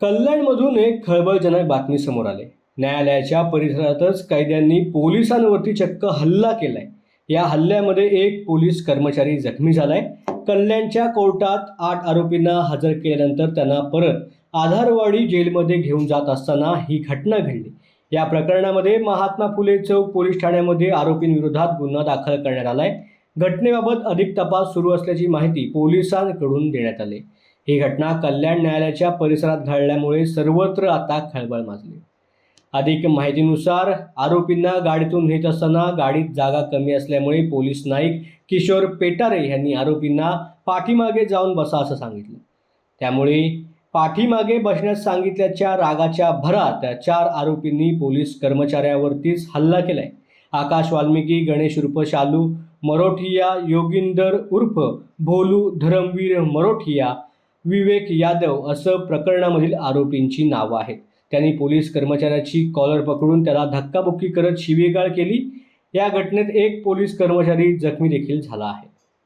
कल्याणमधून एक खळबळजनक बातमी समोर आली. न्यायालयाच्या परिसरातच कैद्यांनी पोलिसांवरती चक्क हल्ला केलाय. या हल्ल्यामध्ये एक पोलीस कर्मचारी जखमी झालाय. कल्याणच्या कोर्टात आठ आरोपींना हजर केल्यानंतर त्यांना परत आधारवाडी जेलमध्ये घेऊन जात असताना ही घटना घडली. या प्रकरणामध्ये महात्मा फुले चौक पोलीस ठाण्यामध्ये आरोपींविरोधात गुन्हा दाखल करण्यात आलाय. घटनेबाबत अधिक तपास सुरू असल्याची माहिती पोलिसांकडून देण्यात आली. ही घटना कल्याण न्यायालयाच्या परिसरात घडल्यामुळे सर्वत्र आता खळबळ माजली. अधिक माहितीनुसार आरोपींना गाडीतून नेत असताना गाडीत जागा कमी असल्यामुळे पोलीस नाईक किशोर पेटारे यांनी आरोपींना पाठीमागे जाऊन बसा असं सांगितलं. त्यामुळे पाठीमागे बसण्यास सांगितल्याच्या रागाच्या भरात चार आरोपींनी पोलीस कर्मचाऱ्यावरतीच हल्ला केलाय. आकाश वाल्मिकी गणेश उर्फ शालू मरोठिया योगिंदर उर्फ भोलू धरमवीर मरोठिया विवेक यादव असं प्रकरणामधील आरोपींची नावं आहेत. त्यांनी पोलीस कर्मचाऱ्याची कॉलर पकडून त्याला धक्काबुक्की करत शिवीगाळ केली. या घटनेत एक पोलीस कर्मचारी जखमी देखील झाला आहे.